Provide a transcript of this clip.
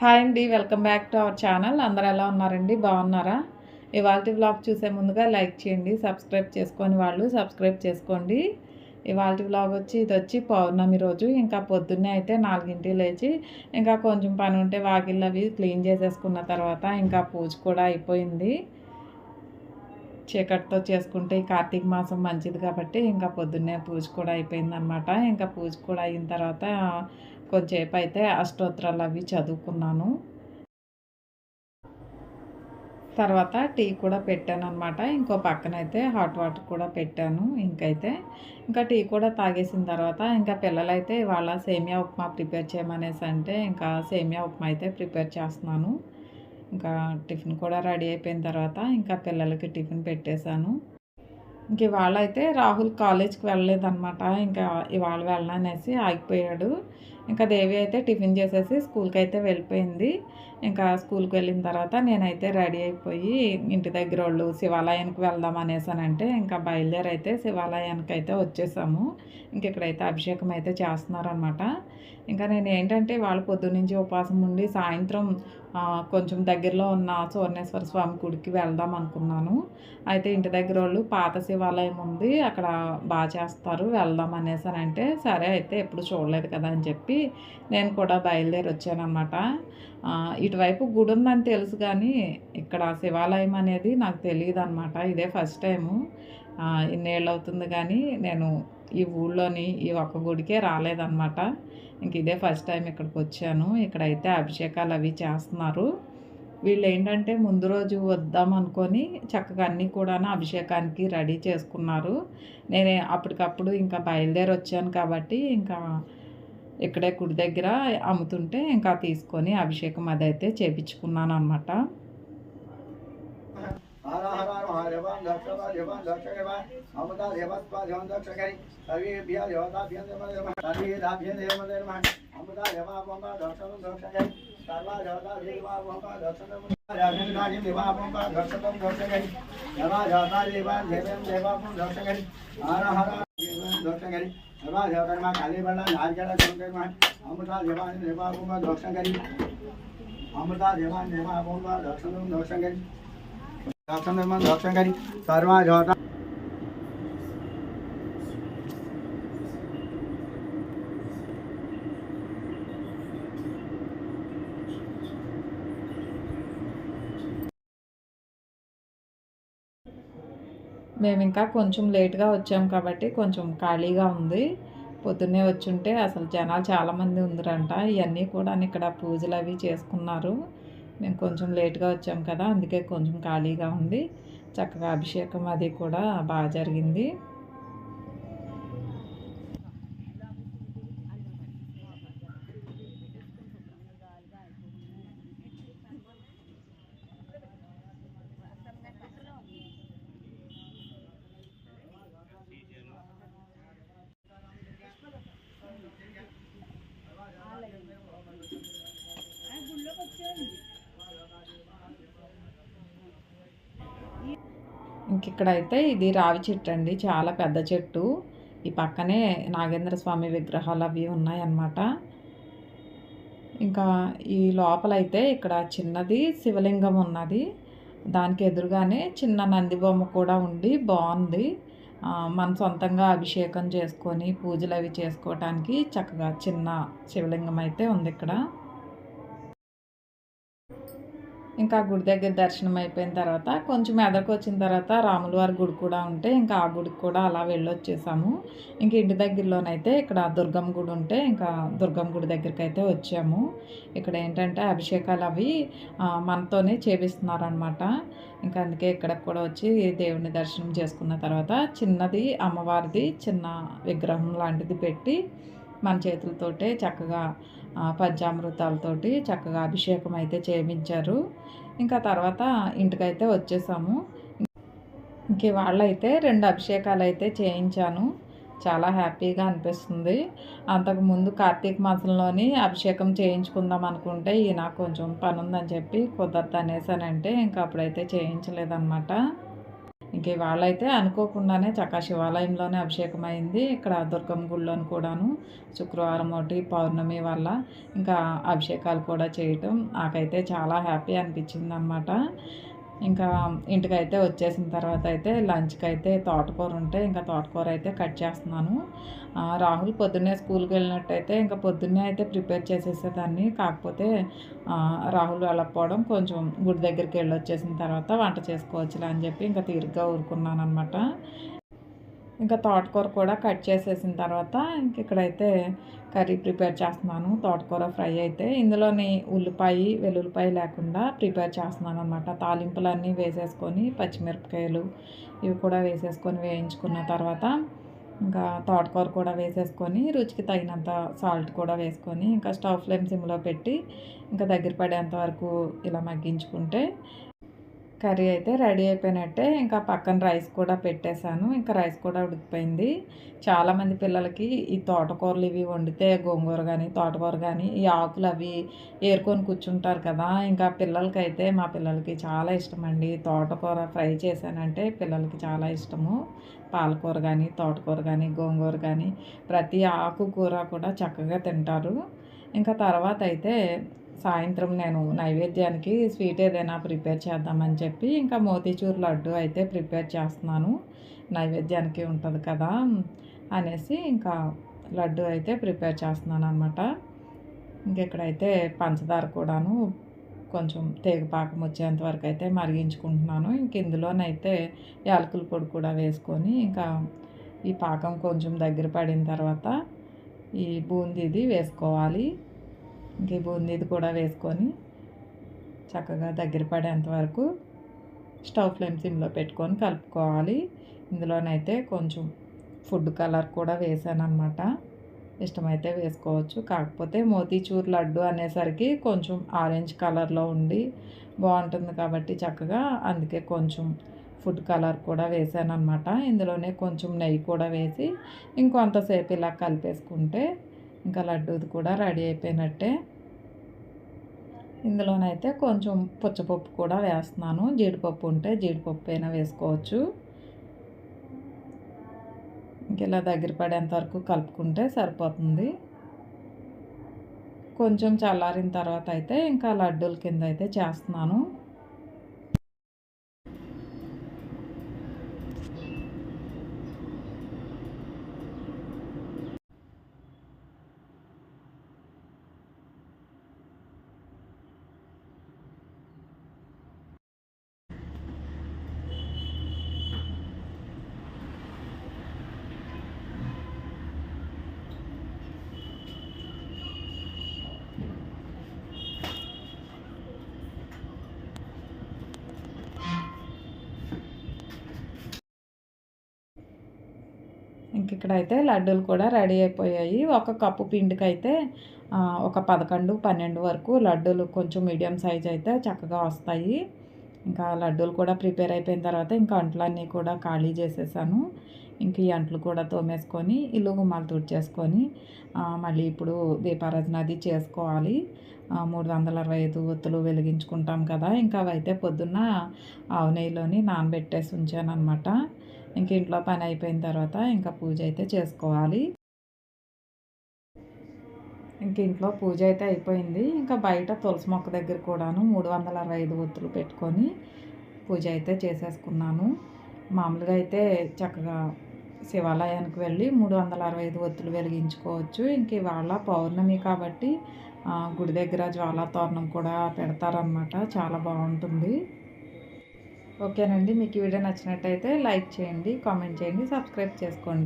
Hi అండి welcome back to our channel. అందరు ఎలా ఉన్నారండి? బాగున్నారా? ఇవాళ వ్లాగ్ చూసే ముందుగా లైక్ చేయండి సబ్స్క్రైబ్ చేసుకొని వాళ్ళు సబ్స్క్రైబ్ చేసుకోండి. ఇవాళ వ్లాగ్ వచ్చి ఇది వచ్చి పౌర్ణమి రోజు. ఇంకా పొద్దున్నే అయితే నాలుగింటి లేచి ఇంకా కొంచెం పని ఉంటే వాకిళ్ళు అవి క్లీన్ చేసేసుకున్న తర్వాత ఇంకా పూజ కూడా అయిపోయింది. చీకటితో చేసుకుంటే ఈ కార్తీక మాసం మంచిది కాబట్టి ఇంకా పొద్దున్నే పూజ కూడా అయిపోయిందనమాట ఇంకా పూజ కూడా అయిన తర్వాత కొంచెంసేపు అయితే అష్టోత్తరాలు అవి చదువుకున్నాను. తర్వాత టీ కూడా పెట్టాను అనమాట ఇంకో పక్కన అయితే హాట్ వాటర్ కూడా పెట్టాను ఇంకైతే. ఇంకా టీ కూడా తాగేసిన తర్వాత ఇంకా పిల్లలైతే ఇవాళ సేమియా ఉప్మా ప్రిపేర్ చేయమనేసి అంటే ఇంకా సేమియా ఉప్మా అయితే ప్రిపేర్ చేస్తున్నాను. ఇంకా టిఫిన్ కూడా రెడీ అయిపోయిన తర్వాత ఇంకా పిల్లలకి టిఫిన్ పెట్టేశాను. ఇంక ఇవాళ అయితే రాహుల్ కాలేజ్కి వెళ్ళలేదన్నమాట. ఇంకా ఇవాళ వెళ్ళననేసి ఆగిపోయాడు. ఇంకా దేవి అయితే టిఫిన్ చేసేసి స్కూల్కి అయితే వెళ్ళిపోయింది. ఇంకా స్కూల్కి వెళ్ళిన తర్వాత నేనైతే రెడీ అయిపోయి ఇంటి దగ్గర వాళ్ళు శివాలయానికి వెళ్దాం అనేసానంటే ఇంకా బయలుదేరి అయితే శివాలయానికి అయితే వచ్చేసాము. ఇంక ఇక్కడైతే అభిషేకం అయితే చేస్తున్నారనమాట ఇంకా నేను ఏంటంటే వాళ్ళ పొద్దు నుంచి ఉపవాసం ఉండి సాయంత్రం కొంచెం దగ్గరలో ఉన్న సువర్ణేశ్వర స్వామి గుడికి వెళ్దాం అనుకున్నాను. అయితే ఇంటి దగ్గర వాళ్ళు పాత శివాలయం ఉంది అక్కడ బాగా చేస్తారు వెళ్దాం అనేసానంటే సరే అయితే ఎప్పుడు చూడలేదు కదా అని చెప్పి నేను కూడా బయలుదేరి వచ్చానమాట ఇటువైపు గుడి ఉందని తెలుసు కానీ ఇక్కడ శివాలయం అనేది నాకు తెలియదు అనమాట ఇదే ఫస్ట్ టైము. ఇన్నేళ్ళు అవుతుంది కానీ నేను ఈ ఊళ్ళోని ఈ ఒక్క గుడికే రాలేదన్నమాట. ఇంక ఇదే ఫస్ట్ టైం ఇక్కడికి వచ్చాను ఇక్కడైతే అభిషేకాలు అవి చేస్తున్నారు. వీళ్ళు ఏంటంటే ముందు రోజు వద్దాం అనుకొని చక్కగా అన్నీ కూడా అభిషేకానికి రెడీ చేసుకున్నారు. నేను అప్పటికప్పుడు ఇంకా బయలుదేరి వచ్చాను కాబట్టి ఇంకా ఇక్కడే గుడి దగ్గర అమ్ముతుంటే ఇంకా తీసుకొని అభిషేకం అదైతే చేపించుకున్నాను అనమాట दोषकरी। सर्वा देवकर्मा काली बड़ा नारकल कर्मा अमृता देवान देवाभूम दोषकरी। अमृता देवान देवाभूम दोषम दोषकरी। दोषम दोषकरी। सर्वा जोटा మేము ఇంకా కొంచెం లేట్గా వచ్చాం కాబట్టి కొంచెం ఖాళీగా ఉంది. పొద్దున్నే వచ్చుంటే అసలు జనాలు చాలామంది ఉందిరంట. ఇవన్నీ కూడా ఇక్కడ పూజలు అవి చేసుకున్నారు. మేము కొంచెం లేట్గా వచ్చాం కదా అందుకే కొంచెం ఖాళీగా ఉంది. చక్కగా అభిషేకం అది కూడా బాగా జరిగింది. ఇంక ఇక్కడైతే ఇది రావి చెట్టు అండి చాలా పెద్ద చెట్టు. ఈ పక్కనే నాగేంద్ర స్వామి విగ్రహాలు అవి ఉన్నాయన్నమాట. ఇంకా ఈ లోపలైతే ఇక్కడ చిన్నది శివలింగం ఉన్నది. దానికి ఎదురుగానే చిన్న నంది బొమ్మ కూడా ఉండి బాగుంది. మన సొంతంగా అభిషేకం చేసుకొని పూజలు అవి చేసుకోవటానికి చక్కగా చిన్న శివలింగం అయితే ఉంది ఇక్కడ ఇంకా గుడి దగ్గర దర్శనం అయిపోయిన తర్వాత కొంచెం మెదకు వచ్చిన తర్వాత రాముల వారి గుడి కూడా ఉంటే ఇంకా ఆ గుడికి కూడా అలా వెళ్ళొచ్చేసాము. ఇంక ఇంటి దగ్గరలోనైతే ఇక్కడ దుర్గమ్మ గుడి ఉంటే ఇంకా దుర్గమ్మ గుడి దగ్గరికి అయితే వచ్చాము. ఇక్కడ ఏంటంటే అభిషేకాలు అవి మనతోనే చేపిస్తున్నారనమాట ఇంకా అందుకే ఇక్కడికి కూడా వచ్చి దేవుని దర్శనం చేసుకున్న తర్వాత చిన్నది అమ్మవారిది చిన్న విగ్రహం లాంటిది పెట్టి మన చేతులతోటే చక్కగా పంచామృతాలతోటి చక్కగా అభిషేకం అయితే చేయించారు. ఇంకా తర్వాత ఇంటికైతే వచ్చేసాము. ఇంక వాళ్ళైతే రెండు అభిషేకాలు అయితే చేయించాను. చాలా హ్యాపీగా అనిపిస్తుంది. అంతకుముందు కార్తీక మాసంలోని అభిషేకం చేయించుకుందాం అనుకుంటే ఈయన కొంచెం పని ఉందని చెప్పి కుదరదు అనేసానంటే ఇంకా అప్పుడైతే చేయించలేదన్నమాట. ఇంక వాళ్ళైతే అనుకోకుండానే చక్క శివాలయంలోనే అభిషేకం అయింది ఇక్కడ దుర్గమ్మ గుడిలోని కూడాను శుక్రవారం ఒకటి పౌర్ణమి వల్ల ఇంకా అభిషేకాలు కూడా చేయటం నాకైతే చాలా హ్యాపీ అనిపించింది అనమాట ఇంకా ఇంటికైతే వచ్చేసిన తర్వాత అయితే లంచ్కి అయితే తోటకూర ఉంటే ఇంకా తోటకూర అయితే కట్ చేస్తున్నాను. రాహుల్ పొద్దున్నే స్కూల్కి వెళ్ళినట్టయితే ఇంకా పొద్దున్నే అయితే ప్రిపేర్ చేసేసేదాన్ని. కాకపోతే రాహుల్ వెళ్ళకపోవడం కొంచెం గుడి దగ్గరికి వెళ్ళి వచ్చేసిన తర్వాత వంట చేసుకోవచ్చులే అని చెప్పి ఇంకా తీరిగ్గా ఊరుకున్నాను అనమాట ఇంకా తోటకూర కూడా కట్ చేసేసిన తర్వాత ఇంక ఇక్కడైతే కర్రీ ప్రిపేర్ చేస్తున్నాను. తోటకూర ఫ్రై అయితే ఇందులోని ఉల్లిపాయ వెల్లుల్లిపాయ లేకుండా ప్రిపేర్ చేస్తున్నాను అనమాట తాలింపులన్నీ వేసేసుకొని పచ్చిమిరపకాయలు ఇవి కూడా వేసేసుకొని వేయించుకున్న తర్వాత ఇంకా తోటకూర కూడా వేసేసుకొని రుచికి తగినంత సాల్ట్ కూడా వేసుకొని ఇంకా స్టవ్ ఫ్లేమ్ సిమ్లో పెట్టి ఇంకా దగ్గర పడేంత వరకు ఇలా మగ్గించుకుంటే కర్రీ అయితే రెడీ అయిపోయినట్టే. ఇంకా పక్కన రైస్ కూడా పెట్టేశాను. ఇంకా రైస్ కూడా ఉడికిపోయింది. చాలామంది పిల్లలకి ఈ తోటకూరలు ఇవి వండితే గోంగూర కానీ తోటకూర కానీ ఈ ఆకులు అవి ఏరుకొని కూర్చుంటారు కదా. ఇంకా పిల్లలకైతే మా పిల్లలకి చాలా ఇష్టం అండి తోటకూర ఫ్రై చేశానంటే పిల్లలకి చాలా ఇష్టము. పాలకూర కానీ తోటకూర కానీ గోంగూర కానీ ప్రతి ఆకుకూర కూడా చక్కగా తింటారు. ఇంకా తర్వాత అయితే సాయంత్రం నేను నైవేద్యానికి స్వీట్ ఏదైనా ప్రిపేర్ చేద్దామని చెప్పి ఇంకా మోతీచూర్ లడ్డు అయితే ప్రిపేర్ చేస్తున్నాను. నైవేద్యానికి ఉంటుంది కదా అనేసి ఇంకా లడ్డు అయితే ప్రిపేర్ చేస్తున్నాను అనమాట ఇంకెక్కడైతే పంచదార కూడాను కొంచెం తేగపాకం వచ్చేంత వరకు అయితే మరిగించుకుంటున్నాను. ఇంక ఇందులోనైతే యాలకుల పొడి కూడా వేసుకొని ఇంకా ఈ పాకం కొంచెం దగ్గర పడిన తర్వాత ఈ బూందీది వేసుకోవాలి. ఇంక ఈ బూందీది కూడా వేసుకొని చక్కగా దగ్గర పడేంత వరకు స్టవ్ ఫ్లేమ్ సిమ్లో పెట్టుకొని కలుపుకోవాలి. ఇందులోనైతే కొంచెం ఫుడ్ కలర్ కూడా వేసాను ఇష్టమైతే వేసుకోవచ్చు. కాకపోతే మోతీచూర్ లడ్డు అనేసరికి కొంచెం ఆరెంజ్ కలర్లో ఉండి బాగుంటుంది కాబట్టి చక్కగా అందుకే కొంచెం ఫుడ్ కలర్ కూడా వేసాను అనమాట ఇందులోనే కొంచెం నెయ్యి కూడా వేసి ఇంకొంతసేపు ఇలా కలిపేసుకుంటే ఇంకా లడ్డూది కూడా రెడీ అయిపోయినట్టే. ఇందులోనైతే కొంచెం పుచ్చపప్పు కూడా వేస్తున్నాను. జీడిపప్పు ఉంటే జీడిపప్పు అయినా వేసుకోవచ్చు. ఇంక ఇలా దగ్గర పడేంత వరకు కలుపుకుంటే సరిపోతుంది. కొంచెం చల్లారిన తర్వాత అయితే ఇంకా లడ్డూల కింద అయితే చేస్తున్నాను. ఇంక ఇక్కడైతే లడ్డూలు కూడా రెడీ అయిపోయాయి. ఒక కప్పు పిండికి అయితే ఒక పదకొండు పన్నెండు వరకు లడ్డూలు కొంచెం మీడియం సైజ్ అయితే చక్కగా వస్తాయి. ఇంకా లడ్డూలు కూడా ప్రిపేర్ అయిపోయిన తర్వాత ఇంకా అంట్లన్నీ కూడా ఖాళీ చేసేసాను. ఇంక ఈ అంట్లు కూడా తోమేసుకొని ఇల్లు గుమ్మాలు తుడిచేసుకొని మళ్ళీ ఇప్పుడు దీపారాధన అది చేసుకోవాలి. మూడు వందల అరవై ఐదు ఒత్తులు వెలిగించుకుంటాం కదా ఇంకా అవైతే పొద్దున్న ఆవు నెయ్యిలోని నానబెట్టేసి ఉంచాను అనమాట ఇంక ఇంట్లో పని అయిపోయిన తర్వాత ఇంకా పూజ అయితే చేసుకోవాలి. ఇంక ఇంట్లో పూజ అయితే అయిపోయింది. ఇంకా బయట తులసి మొక్క దగ్గర కూడాను మూడు వందల అరవై ఐదు ఒత్తులు పెట్టుకొని పూజ అయితే చేసేసుకున్నాను. మామూలుగా అయితే చక్కగా శివాలయానికి వెళ్ళి మూడు వందల అరవై ఐదు ఒత్తులు వెలిగించుకోవచ్చు. ఇంక ఇవాళ పౌర్ణమి కాబట్టి గుడి దగ్గర జ్వాలా తోరణం కూడా పెడతారనమాట చాలా బాగుంటుంది. ఓకేనండి మీకు ఈ వీడియో నచ్చినట్టయితే లైక్ చేయండి కామెంట్ చేయండి సబ్స్క్రైబ్ చేసుకోండి.